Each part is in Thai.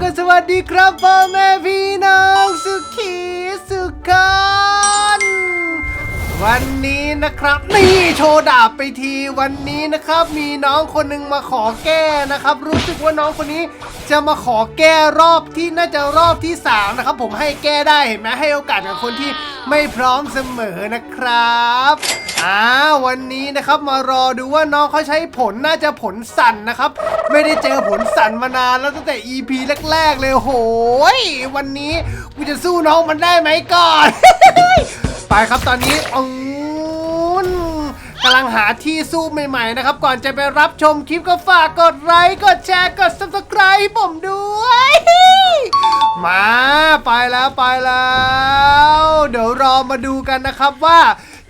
กันสวัสดีครับพ่อแม่พี่น้องสุขีสุขกันวันนี้นะครับ นี่โชว์ดาบไปทีวันนี้นะครับ มีน้องคนหนึ่งมาขอแก้นะครับ รู้สึกว่าน้องคนนี้จะมาขอแก้รอบที่น่าจะรอบที่สามนะครับผมให้แก้ได้เห็นไหมให้โอกาสกับคนที่ไม่พร้อมเสมอนะครับ อ่าวันนี้นะครับมารอดูว่าน้องเขาใช้ผลน่าจะผลสั่นนะครับ ไม่ได้เจอผลสั่นมานานแล้วตั้งแต่ EP แรกๆเลยโหยวันนี้กูจะสู้น้องมันได้ไหมก่อน ไปครับตอนนี้อืนกำลังหาที่สู้ใหม่ๆนะครับ ก่อนจะไปรับชมคลิปก็ฝากกดไลค์กดแชร์กด subscribe ผมด้วย มาไปแล้วไปแล้ว เดี๋ยวรอมาดูกันนะครับว่า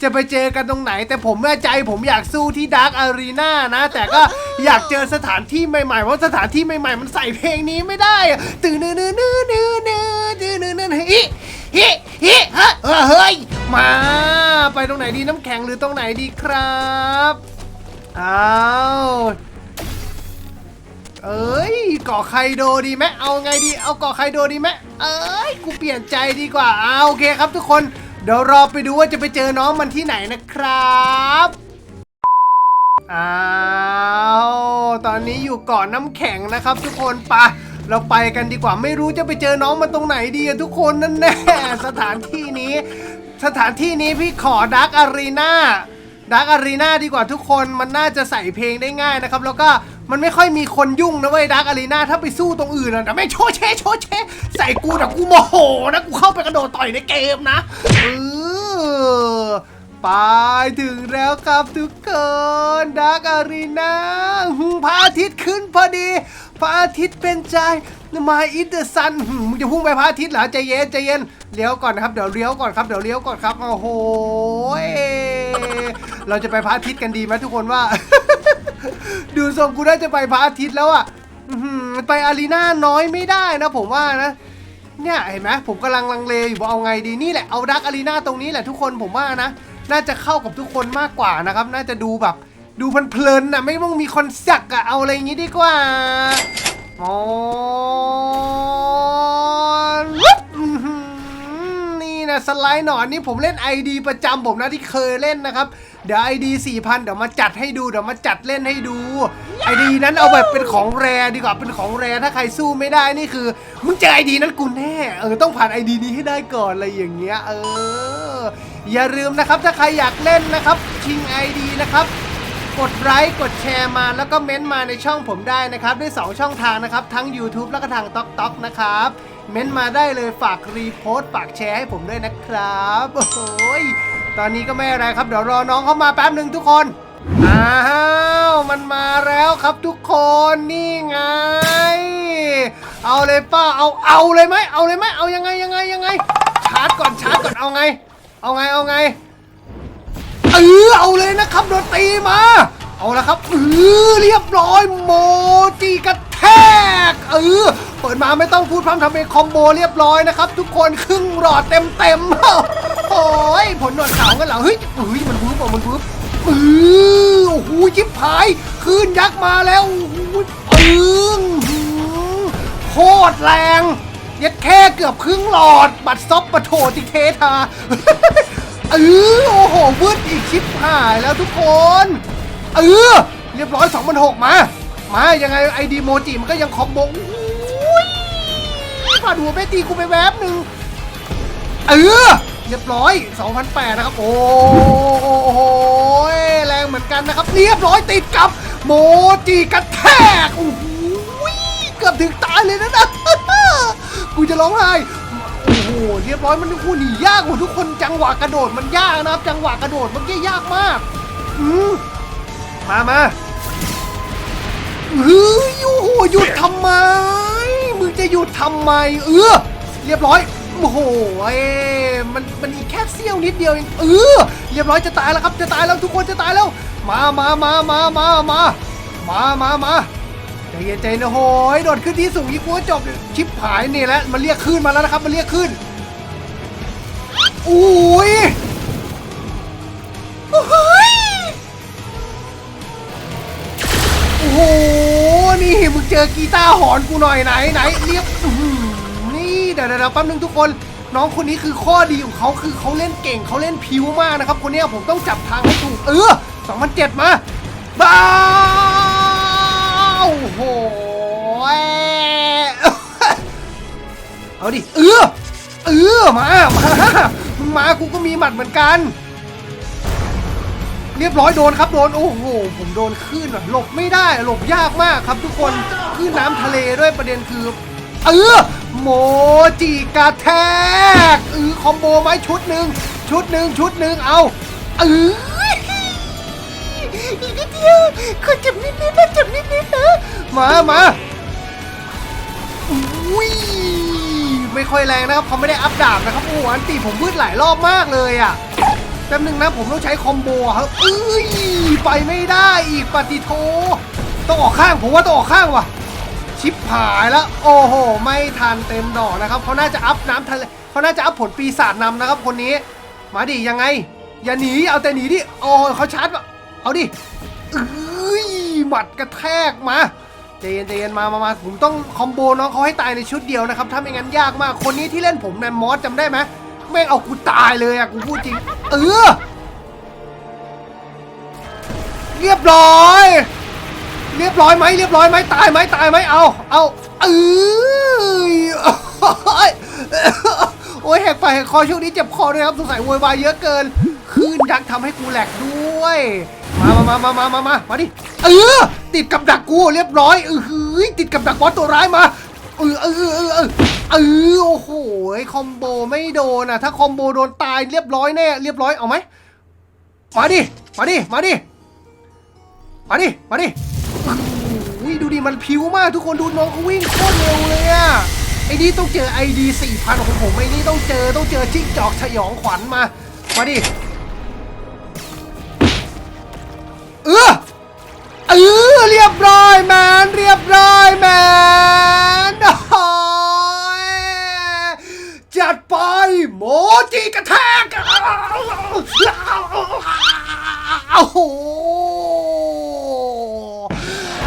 จะไปเจอกันตรงไหน แต่ผมแม่ใจผมอยากสู้ที่ดาร์กอารีนานะ แต่ก็อยากเจอสถานที่ใหม่ๆเพราะสถานที่ใหม่ๆ มันใส่เพลงนี้ไม่ได้ตื่นเนื้อเนื้อเนื้อเนื้อเนื้อเนื้อเนื้อฮิฮิฮิฮะเออเฮ้ยมา ไปตรงไหนดีน้ำแข็งหรือตรงไหนดีครับอ้าวเอ้ยก่อไคโดดีไหมเอาไงดี เอาก่อไคโดดีไหมเอ้ยกูเปลี่ยนใจดีกว่าเอาโอเคครับทุกคน เดี๋ยวรอไปดูว่าจะไปเจอน้องมันที่ไหนนะครับอ้าวตอนนี้อยู่เกาะน้ำแข็งนะครับ ทุกคนปะเราไปกันดีกว่าไม่รู้จะไปเจอน้องมันตรงไหนดีอะทุกคนนั่นแน่สถานที่นี้ สถานที่นี้พี่ขอดักอารีนาดักอารีนาดีกว่าทุกคนมันน่าจะใส่เพลงได้ง่ายนะครับ แล้วก็มันไม่ค่อยมีคนยุ่งนะเว้ยดักอารีนาถ้าไปสู้ตรงอื่นอะแต่ไม่โชว์เชโชว์เชใส่กูแต่กูโมโหนะกูเข้าไปกระโดดต่อยในเกมนะเออไปถึงแล้วครับทุกคนดักอารีนาพระอาทิตย์ขึ้นพอดีพระอาทิตย์เป็นใจมาอินเดอร์ซันมึงจะพุ่งไปพระอาทิตย์เหรอใจเย็นใจเย็นเลี้ยวก่อนนะครับเดี๋ยวเลี้ยวก่อนครับเดี๋ยวเลี้ยวก่อนครับโอ้โหเราจะไปพระอาทิตย์กันดีไหมทุกคนว่า รงกูน่าจะไปพระอาทิตย์แล้วอะไปอารีนาน้อยไม่ได้นะผมว่านะ เนี่ยเห็นไหมผมกำลังลังเลอยู่ว่าเอาไงดีนี่แหละเอาดักอารีนาตรงนี้แหละทุกคนผมว่านะ น่าจะเข้ากับทุกคนมากกว่านะครับ น่าจะดูแบบดูเพลินๆนะไม่ต้องมีคอนเซ็ปต์อะเอาอะไรอย่างงี้ดีกว่าอ๋อ นี่นะสไลด์หนอนนี่ผมเล่น ID ประจำผมนะที่เคยเล่นนะครับ เดี๋ยว ID 4,000 เดี๋ยวมาจัดให้ดูเดี๋ยวมาจัดเล่นให้ดู ID นั้นเอาแบบเป็นของแรดีกว่าเป็นของแรถ้าใครสู้ไม่ได้นี่คือมึงเจอ ID นั้นกูแน่เออต้องผ่าน ID นี้ให้ได้ก่อนอะไรอย่างเงี้ยเออ อย่าลืมนะครับถ้าใครอยากเล่นนะครับชิง ID นะครับกดไลค์กดแชร์มาแล้วก็เม้นต์มาในช่องผมได้นะครับด้วย 2 ช่องทางนะครับ ทั้ง YouTube แล้วก็ทาง t อกต็อกนะครับ เม้นต์มาได้เลยฝากรีโพสต์ฝากแชร์ให้ผมด้วยนะครับโอ้ยตอนนี้ก็ไม่อะไรครับเดี๋ยวรอน้องเข้ามาแป๊บหนึ่งทุกคนอ้าวมันมาแล้วครับทุกคนนี่ไง เอาเลยป้าเอาเอาเลยไหมเอาเลยไหมเอายังไงยังไงยังไง ชาร์จก่อนชาร์จก่อนเอาไง เอาไงเอาไงเออเอาเลยนะครับโดนตีมา เอาละครับเออเรียบร้อยโมจิกระแทกเออ ดมาไม่ต้องพูดพร่ำทำเป็นคอมโบเรียบร้อยนะครับ ทุกคนครึ่งหลอดเต็มเต็มๆโอ้ยผลหนวดขาวกันเหรอเฮ้ยเฮ้ยมันปุ๊บอะมันปุ๊บเออโอ้โหชิบหายคลื่นยักษ์มาแล้วโอ้โหเออโคตรแรงยัดแค่เกือบครึ่งหลอด บัตรซบปะโถติเคทาเออโอ้โหวืดอีกชิปหายแล้วทุกคนเออเรียบร้อย2 0 0 6มา มายังไงไอดีโมจิมันก็ยังคอมโบ ผ่านหัวไปตีกูไปแวบหนึ่งเออเรียบร้อย2,008นะครับ โอ้โหแรงเหมือนกันนะครับ เรียบร้อยติดกับโมจิกระแทกโอ้โหเกือบถึงตายเลยนะนะกูจะร้องไห้โอ้โหเรียบร้อยมันโอ้โหนียากกว่าทุกคนจังหวะกระโดดมันยากนะครับ จังหวะกระโดดมื่อกี้ยากมากอืมมามาเฮ้ยโอ้โหหยุดทำไม จะหยุดทำไม เออเรียบร้อย โอ้โหเอ้มันมันอีกแค่เสี้ยวนิดเดียวเองเออเรียบร้อยจะตายแล้วครับจะตายแล้วทุกคนจะตายแล้ว มามามามามามามามามาใจเย็นใจนะโหยโดดขึ้นที่สูงอีกกูก็จบชิปหายนี่แหละมันเรียกขึ้นมาแล้วนะครับ มันเรียกขึ้นอุ้ย มึงเจอกีตาร์หอนกูหน่อยไหนไหนเรียบนี่เดี๋ยวเดี๋ยวแป๊บนึงทุกคน น้องคนนี้คือข้อดีของเขาคือเขาเล่นเก่งเขาเล่นพิวมากนะครับ คนนี้ผมต้องจับทางให้ถูกเออ2007มาบ้าโอ้โหเอาดิเออเออมามามึงมากูก็มีหมัดเหมือนกัน เรียบร้อยโดนครับโดนโอ้โหผมโดนคลื่นอะหลบไม่ได้หลบยากมากครับ ทุกคนคลื่นน้ำทะเลด้วยประเด็นคือ เออโมจิกระแทกเออคอมโบไหมชุดหนึ่งชุดหนึ่งชุดหนึ่งเอาเอออีกนิดเดียวขอเจ็บนิดนิดนะเจ็บนิดนิดนะมามาอุ้ยไม่ค่อยแรงนะครับเขาไม่ได้อัพดาบนะครับโอ้โหอันตีผมพืดหลายรอบมากเลยอะ ป๊บนึงนะผมต้องใช้คอมโบครับเอ้ยไปไม่ได้อีกปฏิโท ต้องออกข้างผมว่าต้องออกข้างว่ะ ชิปหายแล้ว โอ้โห ไม่ทันเต็มดอกนะครับเขาน่าจะอัพน้ำทะเลเขาน่าจะอัพผลปีศาจนำนะครับ คนนี้ มาดิยังไง อย่าหนีเอาแต่หนีดิโอ้เขาชาร์จว่ะเอาดิเอ้ยหมัดกระแทกมาใจเย็นใจเย็นมามามาผมต้องคอมโบน้องเขาให้ตายในชุดเดียวนะครับ ถ้าไม่งั้นยากมาก คนนี้ที่เล่นผมแนมมอสจำได้ไหม แม่งเอากูตายเลยอะกูพูดจริง เออ เรียบร้อย เรียบร้อยไหมเรียบร้อยไหมตายไหมตายไหมเอาเอาเออโอ้ยแหกไปแหกคอช่วงนี้เจ็บคอด้วยครับสงสัยโวยวายเยอะเกินคืนยักทำให้กูแหลกด้วย มามามามามามามาดิเออติดกับดักกูเรียบร้อยเออติดกับดักบอสตัวร้ายมาเออเออเออ เออโอ้โหคอมโบไม่โดนอะ ถ้าคอมโบโดนตายเรียบร้อยแน่เรียบร้อยเอาไหมมาดิมาดิมาดิมาดิมาดิโอ้ยดูดิมันพิวมากทุกคนดูน้องเขาวิ่งโคตรเร็วเลยอะไอ้นี่ต้องเจอไอดี4,000ของผมไอ้นี่ต้องเจอต้องเจอจิ้งจอกสยองขวัญมามาดิ กระแทกโอ้โห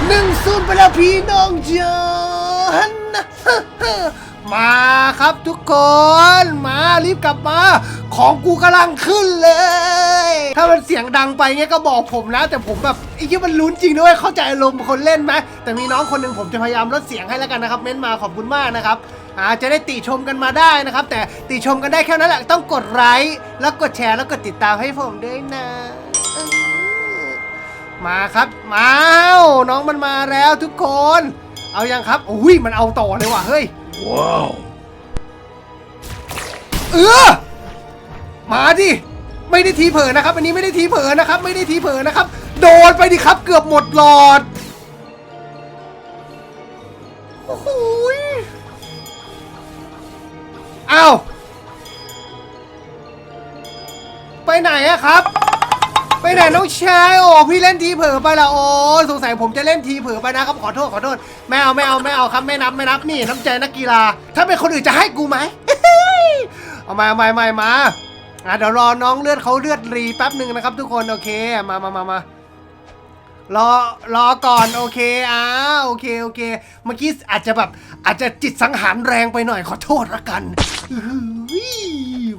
หนึ่งศูนย์ไปแล้วพี่น้องเจนมาครับทุกคน มารีบกลับมา ของกูกำลังขึ้นเลย ถ้ามันเสียงดังไปเงี้ยก็บอกผมนะ แต่ผมแบบไอ้ที่มันลุ้นจริงด้วยเข้าใจอารมณ์คนเล่นไหมแต่มีน้องคนหนึ่งผมจะพยายามลดเสียงให้แล้วกันนะครับ เม้นมาขอบคุณมากนะครับ อาจะได้ติชมกันมาได้นะครับ แต่ติชมกันได้แค่นั้นแหละต้องกดไลค์แล้วกดแชร์แล้วกดติดตามให้ผมด้วยนะเออมาครับมาน้องมันมาแล้วทุกคน เอายังครับอุ้ยมันเอาต่อเลยว่ะเฮ้ย Wow. เออมาดิไม่ได้ทีเผลอนะครับ อันนี้ไม่ได้ทีเผลอนะครับ ไม่ได้ทีเผลอนะครับ โดนไปดิครับเกือบหมดหลอด โอ้โหย อ้าว ไปไหนอะครับ ไปไหนน้องชายโอ้พี่เล่นทีเผลอไปละโอ้สงสัยผมจะเล่นทีเผลอไปนะครับขอโทษขอโทษไม่เอาไม่เอาไม่เอาครับไม่นับไม่นับนี่น้ำใจนักกีฬา ถ้าเป็นคนอื่นจะให้กูไหมเอามามามามาอะเดี๋ยวรอน้องเลือดเขาเลือดรีแป๊บหนึ่งนะครับ ทุกคนโอเคมามามามา รอรอก่อนโอเคอ่าโอเคโอเค เมื่อกี้อาจจะแบบอาจจะจิตสังหารแรงไปหน่อยขอโทษละกัน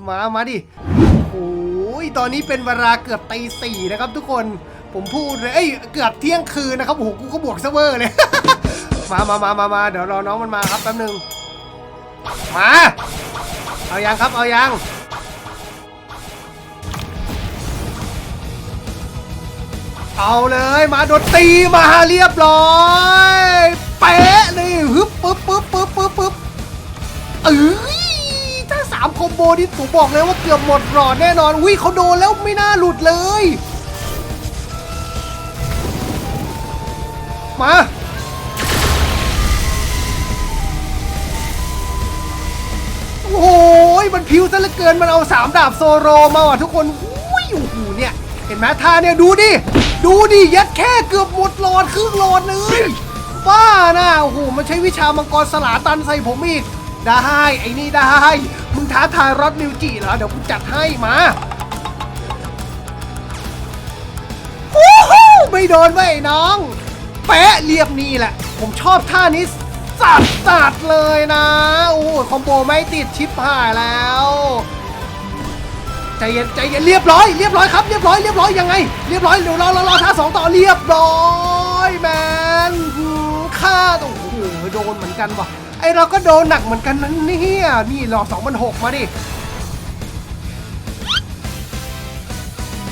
มามาดิโอ้ยตอนนี้เป็นเวลาเกือบตีสี่นะครับทุกคนผมพูดเลยเอ้ยเกือบเที่ยงคืนนะครับโอ้โหกูก็บวกเซเวอร์เลยมามามามามาเดี๋ยวรอน้องมันมาครับแป๊บนึงมา เอายังครับเอายัง เอาเลยมาโดนตีมาเรียบร้อยเป๊ะนี่ฮึบปึ๊บปึ๊บปึ๊บปึ๊บปึ๊บเอ้ยถ้าสามคอมโบนี่ผมบอกเลยว่าเกือบหมดหลอดแน่นอนอุ้ยเขาโดนแล้วไม่น่าหลุดเลย มาโอ้ยมันพิวซะเหลือเกินมันเอาสามดาบโซโรมาว่ะทุกคนอุ้ยโอ้โหเนี่ยเห็นไหมท่าเนี่ยดูดิ ดูดิยัดแค่เกือบหมดหลอดครึ่งหลอดเลยบ้านะโอ้โหมันใช้วิชามังกรสลาตันใส่ผมอีก ได้ไอ้นี่ได้ มึงท้าทายรอดนิวจิเหรอเดี๋ยวกูจัดให้มาโอ้โหไม่โดนไว้ยน้อง แปะเรียบนี่แหละ ผมชอบท่านี้สัดสัดเลยนะ โอ้โหคอมโบไม่ติดชิปหายแล้ว ใจเย็นใจเย็นเรียบร้อยเรียบร้อยครับเรียบร้อยเรียบร้อยยังไง เรียบร้อยเดี๋ยวรอรอรอท่าสองต่อเรียบร้อยแมนหืมฆ่าโอ้โหโดนเหมือนกันว่ะไอเราก็โดนหนักเหมือนกันนะเนี่ยนี่รอสองพันหกมาดิ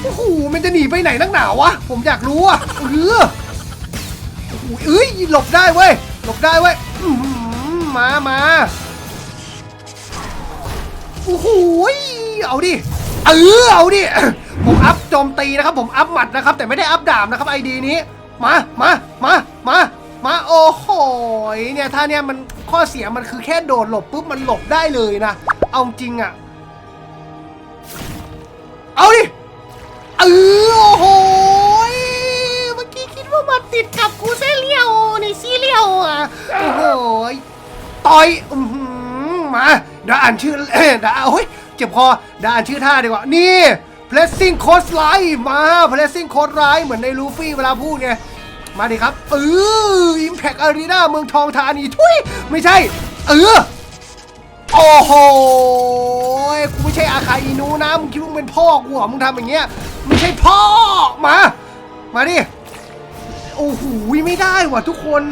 โอ้โหมันจะหนีไปไหนนักหนาวะผมอยากรู้อะเออโอ้โหเอ้ยหลบได้เว้ยหลบได้เว้ยมามาโอ้โหเอาดิ เออเอาดิ ผมอัพโจมตีนะครับ ผมอัพหมัดนะครับ แต่ไม่ได้อัพดาบนะครับไอดีนี้ มา มา มา มา มา โอ้โห เนี่ยถ้าเนี่ยมันข้อเสียมันคือแค่โดดหลบปุ๊บมันหลบได้เลยนะ เอาจริงอะเอาดิ เออโอ้โห เมื่อกี้คิดว่ามันติดกับกูเซเลียวในซีเลียวอะโอ้โห ต่อยอมา เดี๋ยวอ่านชื่อเดี๋ยวเอาเฮ้ย เจ็บคอด่านชื่อท่าดีกว่า นี่ pressing coast line มา pressing coast line เหมือนในลูฟี่เวลาพูดไง มาดิครับ เออ impact arena เมืองทองธานีทุยไม่ใช่ เออ โอ้โหกูไม่ใช่อาคาอินูนะ มึงคิดว่ามึงเป็นพ่อกูเหรอ มึงทำอย่างเงี้ย ไม่ใช่พ่อ มา มาดิ โอ้โห ไม่ได้ว่ะทุกคน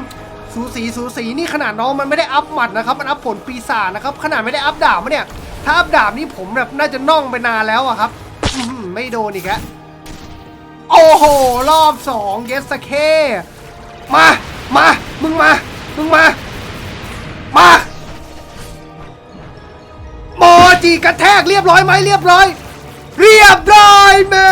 สูสีสูสีนี่ขนาดน้องมันไม่ได้อัพหมัดนะครับ มันอัพผลปีศาจนะครับ ขนาดไม่ได้อัพดาบมาเนี่ย ถ้าอัพดาบนี่ผมแบบน่าจะน่องไปนานแล้วอะครับไม่โดนอีกแล้วโอ้โห รอบสองเยสเค มา มา มึงมา มึงมา มาโมจิกระแทกเรียบร้อยไหมเรียบร้อย เรียบร้อยแม่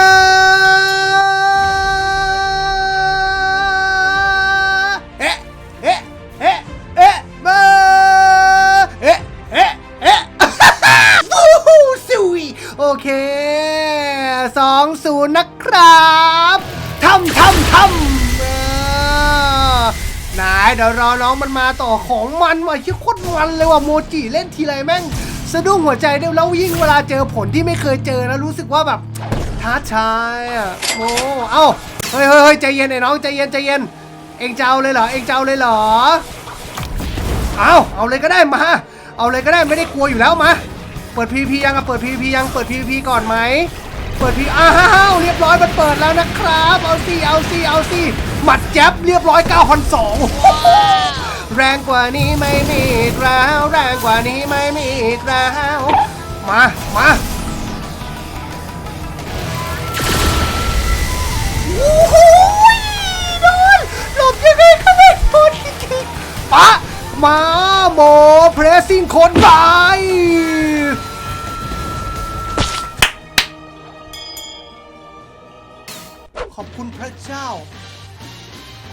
เคสองศูนย์นะครับทำทำทำเออไหนเดี๋ยวรอน้องมันมาต่อของมันว่ะชื่อโคตรมันเลยว่ะโมจิเล่นทีไรแม่งสะดุ้งหัวใจเดี๋ยวแล้วยิ่งเวลาเจอผลที่ไม่เคยเจอแล้วรู้สึกว่าแบบท้าทายอะโอ้เอ้าเฮ้ยเฮ้ยเฮ้ยใจเย็นไอ้น้องใจเย็นใจเย็น เองจะเอาเลยเหรอเองจะเอาเลยเหรอเอาเอาเลยก็ได้มา เอาเลยก็ได้ไม่ได้กลัวอยู่แล้วมา เปิด PVP ยังอะเปิด PVP ยังเปิด PVP ก่อนไหมเปิด P อ้าวเรียบร้อยมันเปิดแล้วนะครับ เอาสิเอาสิเอาสิหมัดแจ๊บเรียบร้อย9,200แรงกว่านี้ไม่มีอีกแล้วแรงกว่านี้ไม่มีอีกแล้วมามาโอ้โหโดนหลบยังไงก็ไม่พ้นจริงๆปะ มาโมเพรสซิ่งคนไปขอบคุณพระเจ้า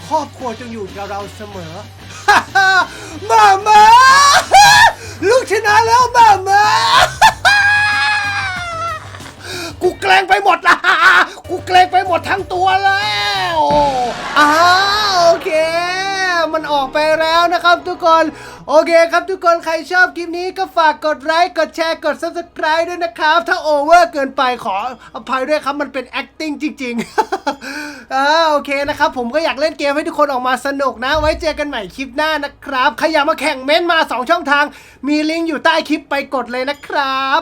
ครอบครัวจงอยู่กับเราเสมอ มามาลูกชนะแล้วมามากูเกรงไปหมดละกูเกรงไปหมดทั้งตัวแล้วอ้าวโอเค มันออกไปแล้วนะครับ ทุกคนโอเคครับทุกคนใครชอบคลิปนี้ก็ฝากกดไลค์กดแชร์กด subscribe ด้วยนะครับ ถ้าโอเวอร์เกินไปขออภัยด้วยครับมันเป็น acting จริงๆอ่าโอเคนะครับ ผมก็อยากเล่นเกมให้ทุกคนออกมาสนุกนะ ไว้เจอกันใหม่คลิปหน้านะครับใครอยากมาแข่งเม้นต์มา 2 ช่องทาง มีลิงก์อยู่ใต้คลิปไปกดเลยนะครับ